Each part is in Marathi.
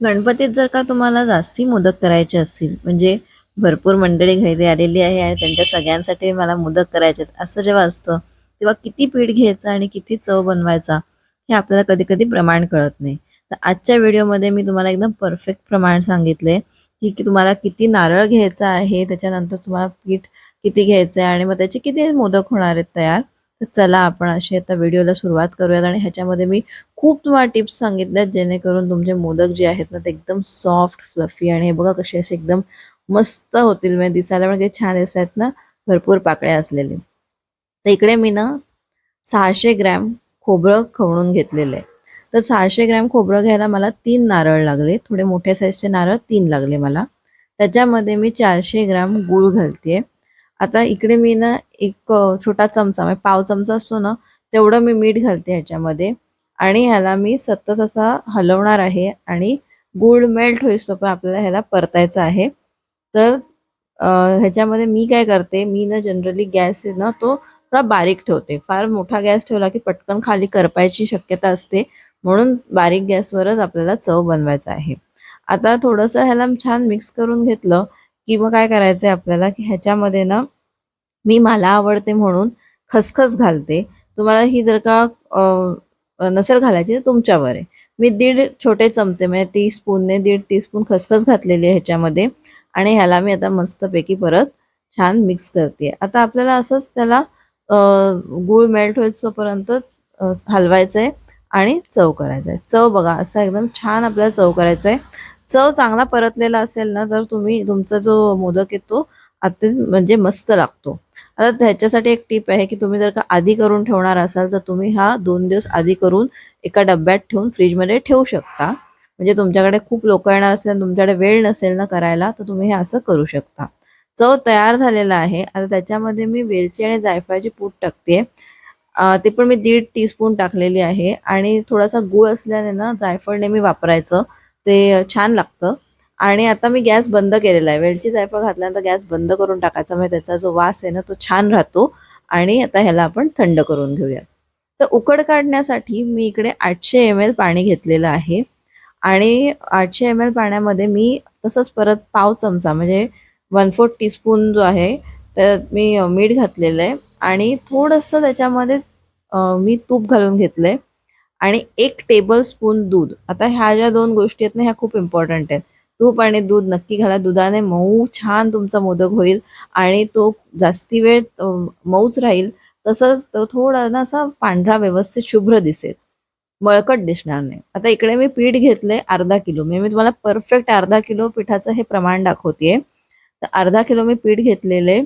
गणपतीत जर का तुम्हाला जास्ती मोदक करायचे असतील म्हणजे भरपूर मंडळी घरी आलेली आहे आणि त्यांच्या सगळ्यांसाठी मला मोदक करायचे आहेत असं जेव्हा असतं तेव्हा किती पीठ घ्यायचं आणि किती चव बनवायचा हे आपल्याला कधी कधी प्रमाण कळत नाही. तर आजच्या व्हिडिओमध्ये मी तुम्हाला एकदम परफेक्ट प्रमाण सांगितले की की तुम्हाला किती नारळ घ्यायचा आहे त्याच्यानंतर तुम्हाला पीठ किती घ्यायचं आहे आणि मग त्याचे किती मोदक होणार आहेत तयार. तर चला आपण असे आता व्हिडिओला सुरुवात करूयात आणि ह्याच्यामध्ये मी खूप तुम्हाला टिप्स सांगितल्यात जेणेकरून तुमचे मोदक जे आहेत ना ते एकदम सॉफ्ट फ्लफी आणि हे बघा कसे असे एकदम मस्त होतील. म्हणजे दिसायला पण छान दिसत आहेत ना भरपूर पाकळ्या असलेले. तर इकडे मी ना सहाशे ग्रॅम खोबरं खवणून घेतलेलं. आहे तर सहाशे ग्रॅम खोबरं घ्यायला मला तीन नारळ लागले. थोडे मोठ्या साईजचे नारळ तीन लागले मला. त्याच्यामध्ये मी चारशे ग्रॅम गूळ घालते आता इकडे मी ना एक छोटा चमचा म्हणजे पाव चमचा असतो ना तेवढं मी मीठ घालते ह्याच्यामध्ये. आणि ह्याला मी सतत असा हलवणार आहे आणि गूळ मेल्ट होईस पण आपल्याला ह्याला परतायचं आहे. तर ह्याच्यामध्ये मी काय करते मी ना जनरली गॅस आहे ना तो थोडा बारीक ठेवते. फार मोठा गॅस ठेवला की पटकन खाली करपायची शक्यता असते. म्हणून बारीक गॅसवरच आपल्याला चव बनवायचं आहे. आता थोडंसं ह्याला छान मिक्स करून घेतलं. किंवा काय करायचं आहे आपल्याला की ह्याच्यामध्ये ना मी मला आवडते म्हणून खसखस घालते. तुम्हाला ही जर का नसेल घालायची तर तुमच्यावर आहे. मी दीड छोटे चमचे म्हणजे टी स्पूनने दीड टीस्पून खसखस घातलेली आहे ह्याच्यामध्ये. आणि ह्याला मी आता मस्तपैकी परत छान मिक्स करते. आता आपल्याला असंच त्याला गूळ मेल्ट होईपर्यंत हलवायचं आहे आणि चव करायचं आहे चव बघा असा एकदम छान आपल्याला चव करायचं आहे चव चांगला परतलेला असेल ना तर तुम्ही तुमचा जो मोदक येतो अत्यंत म्हणजे मस्त लागतो. आता त्याच्यासाठी एक टीप आहे की तुम्ही जर का आधी करून ठेवणार असाल तर तुम्ही हा दोन दिवस आधी करून एका डब्यात ठेवून फ्रीजमध्ये ठेवू शकता. म्हणजे तुमच्याकडे खूप लोक येणार असेल तुमच्याकडे वेळ नसेल ना करायला तर तुम्ही हे असं करू शकता. चव तयार झालेला आहे. आता त्याच्यामध्ये मी वेलची आणि जायफळाची पूड टाकते ते पण मी दीड टीस्पून टाकलेली आहे. आणि थोडासा गूळ असल्याने ना जायफळ नेहमी वापरायचं. ते छान लागतं. आणि आता मी गॅस बंद केलेला आहे. वेलची जायफळ घातल्यानंतर गॅस बंद करून टाकायचा. म्हणजे त्याचा जो वास आहे ना तो छान राहतो. आणि आता ह्याला आपण थंड करून घेऊया. तर उकड काढण्यासाठी मी इकडे आठशे एम एल पाणी घेतलेलं आहे. आणि आठशे एम एल पाण्यामध्ये मी तसंच परत पाव चमचा म्हणजे वन फोर्थ टीस्पून जो आहे त्यात मी मीठ घातलेलं आहे. आणि थोडंसं त्याच्यामध्ये मी तूप घालून घेतलं आहे आणि एक टेबल स्पून दूध. आता ह्या ज्या दोन गोष्टी आहेत ना ह्या खूप इम्पॉर्टंट आहेत. तूप आणि दूध नक्की घाला. दुधाने मऊ छान तुमचा मोदक होईल आणि तो जास्ती वेळ मऊच राहील. तसंच तो थोडा ना असा पांढरा व्यवस्थित शुभ्र दिसेल. मळकट दिसणार नाही. आता इकडे मी पीठ घेतले अर्धा किलो. मी मी तुम्हाला परफेक्ट अर्धा किलो पिठाचं हे प्रमाण दाखवतेय. तर अर्धा किलो मी पीठ घेतलेले.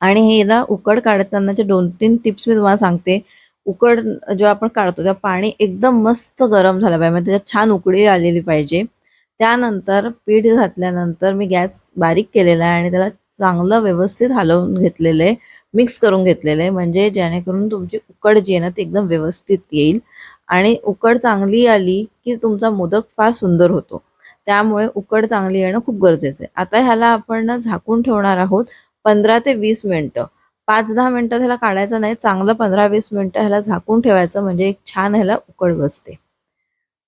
आणि हे ना उकड काढतानाचे दोन तीन टिप्स मी तुम्हाला सांगते. उकड जेव्हा आपण काढतो तेव्हा पाणी एकदम मस्त गरम झालं पाहिजे. म्हणजे त्याच्यात छान उकडी आलेली पाहिजे. त्यानंतर पीठ घातल्यानंतर मी गॅस बारीक केलेला आहे आणि त्याला चांगलं व्यवस्थित हलवून घेतलेलं आहे. मिक्स करून घेतलेलं आहे. म्हणजे जेणेकरून तुमची उकड जी आहे ना ती एकदम व्यवस्थित येईल. आणि उकड चांगली आली की तुमचा मोदक फार सुंदर होतो. त्यामुळे उकड चांगली येणं खूप गरजेचं आहे. आता ह्याला आपण ना झाकून ठेवणार आहोत पंधरा ते वीस मिनटं. पाच दहा मिनटं ह्याला काढायचं नाही चांगलं पंधरा वीस मिनटं ह्याला झाकून ठेवायचं म्हणजे एक छान ह्याला उकळ बसते.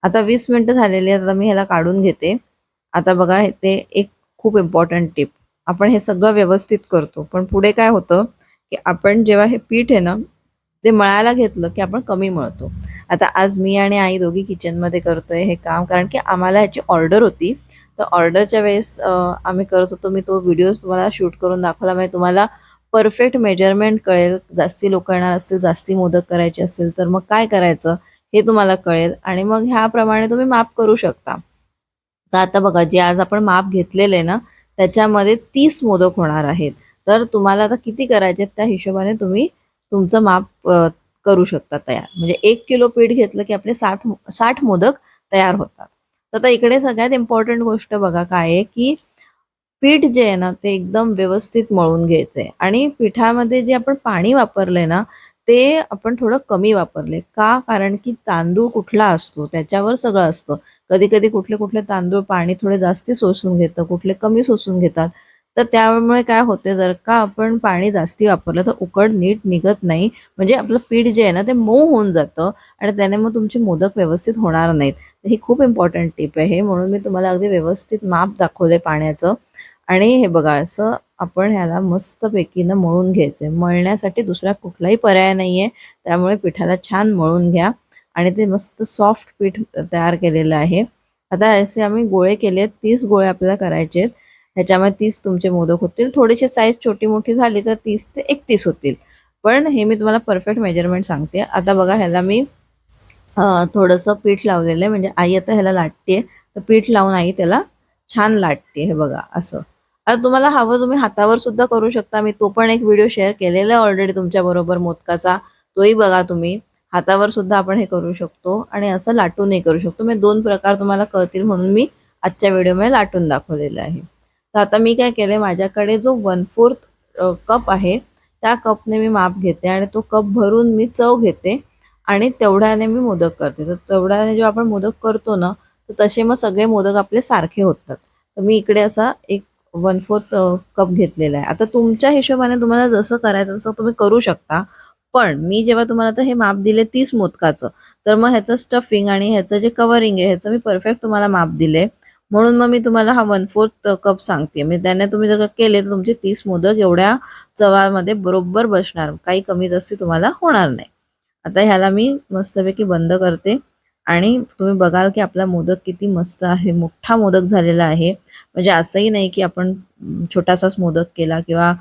आता वीस मिनटं झालेली आता मी ह्याला काढून घेते. आता बघा ते एक खूप इम्पॉर्टंट टिप आपण हे सगळं व्यवस्थित करतो पण पुढे काय होतं की आपण जेव्हा हे पीठ आहे ना ते मळायला घेतलं की आपण कमी मळतो. आता आज मी आणि आई दोघी किचनमध्ये करतोय हे काम कारण की आम्हाला ह्याची ऑर्डर होती. तर ऑर्डरच्या वेळेस आम्ही करत होतो मी तो व्हिडिओ तुम्हाला शूट करून दाखवला म्हणजे तुम्हाला परफेक्ट मेजरमेंट कळेल. जास्ती लोक येणार असतील जास्ती मोदक करायचे असतील तर मग काय करायचं हे तुम्हाला कळेल आणि मग ह्याप्रमाणे तुम्ही माप करू शकता. तर आता बघा जे आज आपण माप घेतलेले ना त्याच्यामध्ये तीस मोदक होणार आहेत. तर तुम्हाला आता किती करायचे आहेत त्या हिशोबाने तुम्ही तुमचं माप करू शकता तयार. म्हणजे एक किलो पीठ घेतलं की आपले साठ साठ मोदक तयार होतात. तर आता इकडे सगळ्यात इम्पॉर्टंट गोष्ट बघा काय आहे की पीठ जे आहे ना ते एकदम व्यवस्थित मळून घ्यायचंय. आणि पिठामध्ये जे आपण पाणी वापरलंय ना ते आपण थोडं कमी वापरले का? कारण की तांदूळ कुठला असतो त्याच्यावर सगळं असतं. कधी कधी कुठले कुठले तांदूळ पाणी थोडे जास्ती शोषून घेतं कुठले कमी शोषून घेतात. तर त्यामुळे काय होते जर का आपण पाणी जास्ती वापरलं तर उकड नीट निघत नाही. म्हणजे आपलं पीठ जे आहे ना ते मऊ होऊन जातं आणि त्याने मग तुमचे मोदक व्यवस्थित होणार नाहीत. ही खूप इम्पॉर्टंट टिप आहे. म्हणून मी तुम्हाला अगदी व्यवस्थित माप दाखवले पाण्याचं. आणि हे बघा असं आपण ह्याला मस्तपैकी ना मळून घ्यायचं आहे मळण्यासाठी दुसरा कुठलाही पर्याय नाही आहे त्यामुळे पिठाला छान मळून घ्या. आणि ते मस्त सॉफ्ट पीठ तयार केलेलं आहे. आता असे आम्ही गोळे केले आहेत तीस गोळे आपल्याला करायचे आहेत ह्याच्यामध्ये तीस तुमचे मोदक होतील. थोडीशी साईज छोटी मोठी झाली तर तीस ते एकतीस होतील. पण हे मी तुम्हाला परफेक्ट मेजरमेंट सांगते. आता बघा ह्याला मी थोडंसं पीठ लावलेलं आहे. म्हणजे आई आता ह्याला लाटते तर पीठ लावून आई त्याला छान लाटते हे बघा असं. आता तुम्हाला हवं तुम्ही हातावर सुद्धा करू शकता. मी तो पण एक व्हिडिओ शेअर केलेला आहे ऑलरेडी तुमच्या बरोबर मोदकाचा. तोही बघा तुम्ही. हातावर सुद्धा आपण हे करू शकतो आणि असं लाटूनही करू शकतो. मी दोन प्रकार तुम्हाला कळतील म्हणून मी आजच्या व्हिडिओमध्ये लाटून दाखवलेलं आहे. तर आता मी काय केलं माझ्याकडे जो वन फोर्थ कप आहे त्या कपने मी माप घेते आणि तो कप भरून मी चव घेते आणि तेवढ्याने मी मोदक करते. तर तेवढ्याने जेव्हा आपण मोदक करतो ना तर तसे मग सगळे मोदक आपले सारखे होतात. तर मी इकडे असा एक वन फोर्थ कप घेतलेला आहे. आता तुमच्या हिशोबाने तुम्हाला जसं करायचं तसं तुम्ही करू शकता. पण मी जेव्हा तुम्हाला आता हे माप दिले तीस मोदकाचं तर मग ह्याचं स्टफिंग आणि ह्याचं जे कवरिंग आहे ह्याचं मी परफेक्ट तुम्हाला माप दिले. म्हणून मग मी तुम्हाला हा वन फोर्थ कप सांगते. म्हणजे त्याने तुम्ही जर केले तर तुमचे तीस मोदक एवढ्या चवामध्ये बरोबर बसणार. काही कमी जास्ती तुम्हाला होणार नाही. आता ह्याला मी मस्तपैकी बंद करते. आणि तुम्ही बघाल की आपला मोदक किती मस्त आहे मोठा मोदक झालेला आहे. म्हणजे असंही नाही की आपण छोटासाच मोदक केला किंवा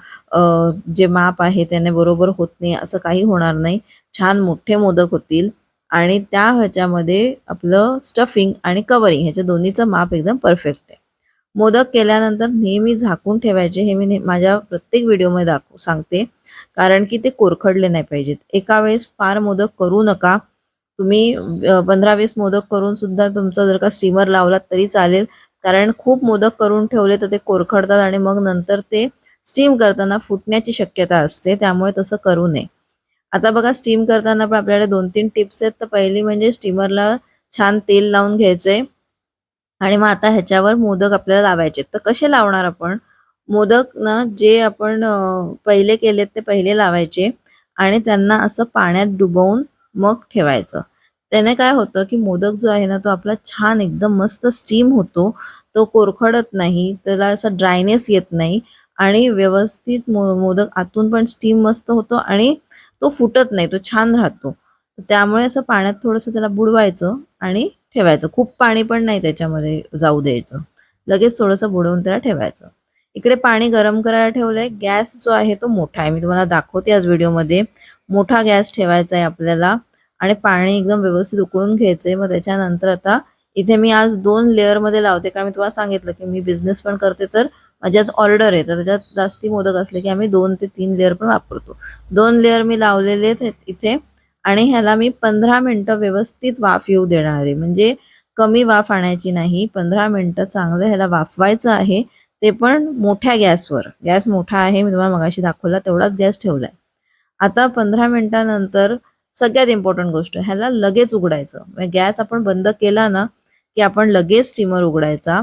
जे माप आहे त्याने बरोबर होत नाही असं काही होणार नाही. छान मोठे मोदक होतील. आणि त्या ह्याच्यामध्ये आपलं स्टफिंग आणि कवरिंग ह्याच्या दोन्हीचं माप एकदम परफेक्ट आहे. मोदक केल्यानंतर नेहमी झाकून ठेवायचे हे मी माझ्या प्रत्येक व्हिडिओमध्ये दाखव सांगते. कारण की ते कोरखडले नाही पाहिजेत. एका वेळेस फार मोदक करू नका. तुम्ही पंधरा वीस मोदक करून सुद्धा तुमचा जर का स्टीमर लावलात तरी चालेल. कारण खूप मोदक करून ठेवले तर ते कोरखडतात आणि मग नंतर ते स्टीम करताना फुटण्याची शक्यता असते. त्यामुळे तसं करू नये. आता बघा स्टीम करताना पण आपल्याकडे दोन तीन टिप्स आहेत. तर पहिली म्हणजे स्टीमरला छान तेल लावून घ्यायचंय. आणि मग आता ह्याच्यावर मोदक आपल्याला लावायचे तर कसे लावणार आपण? मोदक ना जे आपण पहिले केलेत ते पहिले लावायचे. आणि त्यांना असं पाण्यात डुबवून मग ठेवायचं. त्याने काय होतं की मोदक जो आहे ना तो आपला छान एकदम मस्त स्टीम होतो. तो कोरखडत नाही त्याला असा ड्रायनेस येत नाही आणि व्यवस्थित मो मोदक आतून पण स्टीम मस्त होतो आणि तो फुटत नाही तो छान राहतो. त्यामुळे असं पाण्यात थोडंसं त्याला बुडवायचं आणि ठेवायचं. खूप पाणी पण नाही त्याच्यामध्ये जाऊ द्यायचं. लगेच थोडंसं बुडवून त्याला ठेवायचं. इकडे पाणी गरम करायला ठेवलंय. गॅस जो आहे तो मोठा आहे. मी तुम्हाला दाखवते आज व्हिडिओमध्ये मोठा गॅस ठेवायचा आहे आपल्याला आणि पाणी एकदम व्यवस्थित उकळून घ्यायचंय. मग त्याच्यानंतर आता इथे मी आज दोन लेअरमध्ये लावते. कारण मी तुम्हाला सांगितलं की मी बिझनेस पण करते तर माझी आज ऑर्डर आहे. तर त्याच्यात जास्ती मोदक असले की आम्ही दोन ते तीन लेअर पण वापरतो. दोन लेअर मी लावलेले आहेत इथे आणि ह्याला मी पंधरा मिनटं व्यवस्थित वाफ येऊ देणार आहे. म्हणजे कमी वाफ आणायची नाही. पंधरा मिनटं चांगलं ह्याला वाफवायचं आहे. ते पण मोठ्या गॅसवर. गॅस मोठा आहे. मी तुम्हाला मगाशी दाखवला. तेवढाच गॅस ठेवलाय. आता पंधरा मिनिटानंतर सगळ्यात इम्पॉर्टंट गोष्ट ह्याला लगेच उघडायचं. म्हणजे गॅस आपण बंद केला ना की आपण लगेच स्टीमर उघडायचा.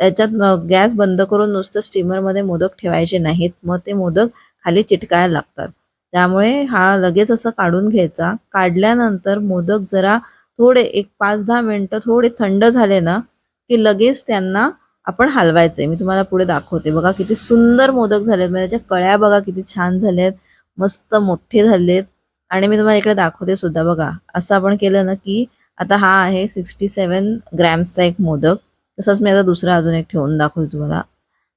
त्याच्यात गॅस बंद करून नुसतं स्टीमरमध्ये मोदक ठेवायचे नाहीत. मग ते मोदक खाली चिटकायला लागतात. त्यामुळे हा लगेच असं काढून घ्यायचा. काढल्यानंतर मोदक जरा थोडे एक पाच दहा मिनटं थोडे थंड झाले ना की लगेच त्यांना आपण हलवायचे मी तुम्हाला पुढे दाखवते. बघा किती सुंदर मोदक झालेत. म्हणजे त्याच्या कळ्या बघा किती छान झाल्यात. मस्त मोठे झालेत. आणि मी तुम्हाला इकडे दाखवते सुद्धा बघा. असं आपण केलं ना की आता हा आहे सिक्स्टी सेवन ग्रॅम्सचा एक मोदक. तसंच मी आता दुसरा अजून एक ठेवून दाखवते तुम्हाला.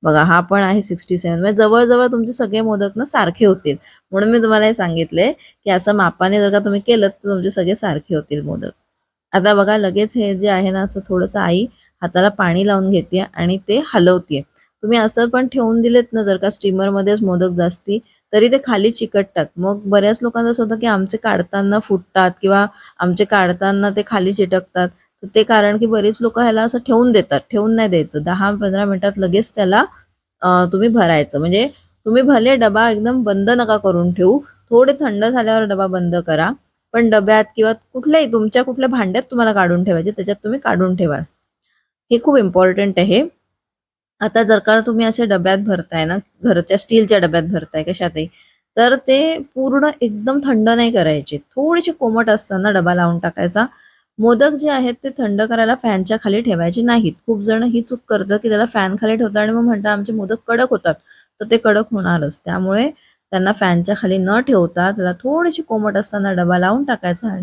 बघा हा पण आहे सिक्स्टी सेवन. म्हणजे जवळजवळ तुमचे सगळे मोदक ना सारखे होतील. म्हणून मी तुम्हाला हे सांगितले की असं मापाने जर का तुम्ही केलं तर तुमचे सगळे सारखे होतील मोदक. आता बघा लगेच हे जे आहे ना असं थोडंसं आई हाताला पाणी लावून घेते आणि ते हलवते तुम्ही असं पण ठेवून दिलेत ना जर का स्टीमरमध्येच मोदक जास्ती तरी ते खाली चिकटतात. मग बऱ्याच लोकांचं असं होतं की आमचे काढताना फुटतात किंवा आमचे काढताना ते खाली चिटकतात. तर ते कारण की बरीच लोक ह्याला असं ठेवून देतात. ठेवून नाही द्यायचं. दहा पंधरा मिनिटात लगेच त्याला तुम्ही भरायचं. म्हणजे तुम्ही भले डबा एकदम बंद नका करून ठेवू. थोडे थंड झाल्यावर डबा बंद करा. पण डब्यात किंवा कुठल्याही तुमच्या कुठल्या भांड्यात तुम्हाला काढून ठेवायचे त्याच्यात तुम्ही काढून ठेवा हे खूप इम्पॉर्टंट आहे. आता जर का तुम्ही असे डब्यात भरताय ना घरच्या स्टीलच्या डब्यात भरताय कशातही तर ते पूर्ण एकदम थंड नाही करायचे. थोडेसे कोमट असताना डबा लावून टाकायचा. मोदक जे आहेत ते थंड करायला फॅनच्या खाली ठेवायचे नाहीत. खूप जण ही चूक करतात की त्याला फॅन खाली ठेवतात आणि मग म्हणतात आमचे मोदक कडक होतात. तर ते कडक होणारच. त्यामुळे त्यांना फॅनच्या खाली न ठेवता त्याला थोडीशी कोमट असताना डबा लावून टाकायचा